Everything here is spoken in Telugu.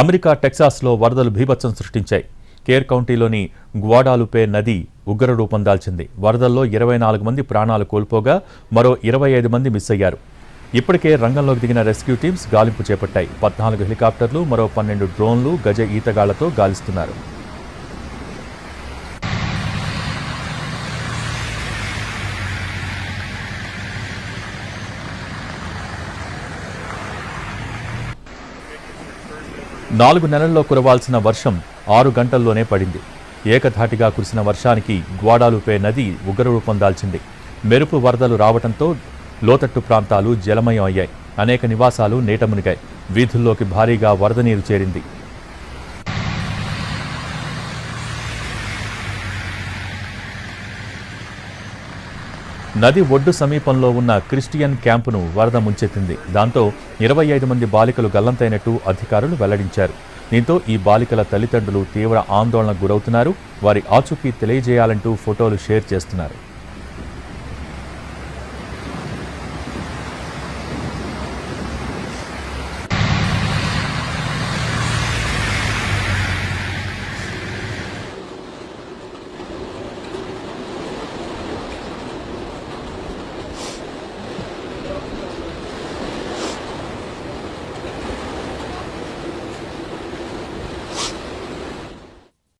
అమెరికా టెక్సాస్లో వరదలు భీభత్సం సృష్టించాయి. కేర్ కౌంటీలోని గ్వాడాలుపే నది ఉగ్ర రూపం దాల్చింది. వరదల్లో ఇరవై నాలుగు మంది ప్రాణాలు కోల్పోగా మరో ఇరవై ఐదు మంది మిస్ అయ్యారు. ఇప్పటికే రంగంలోకి దిగిన రెస్క్యూ టీమ్స్ గాలింపు చేపట్టాయి. పద్నాలుగు హెలికాప్టర్లు మరో పన్నెండు డ్రోన్లు గజ ఈతగాళ్ళతో గాలిస్తున్నారు. నాలుగు నెలల్లో కురవాల్సిన వర్షం ఆరు గంటల్లోనే పడింది. ఏకధాటిగా కురిసిన వర్షానికి గ్వాడాలుపే నది ఉగ్రరూపం దాల్చింది మెరుపు వరదలు రావడంతో లోతట్టు ప్రాంతాలు జలమయం అయ్యాయి. అనేక నివాసాలు నీట మునిగాయి. వీధుల్లోకి భారీగా వరద నీరు చేరింది. నది ఒడ్డు సమీపంలో ఉన్న క్రిస్టియన్ క్యాంపును వరద ముంచెత్తింది. దాంతో ఇరవై ఐదు మంది బాలికలు గల్లంతైనట్టు అధికారులు వెల్లడించారు. దీంతో ఈ బాలికల తల్లిదండ్రులు తీవ్ర ఆందోళనకు గురవుతున్నారు. వారి ఆచూకీ తెలియజేయాలంటూ ఫోటోలు షేర్ చేస్తున్నారు.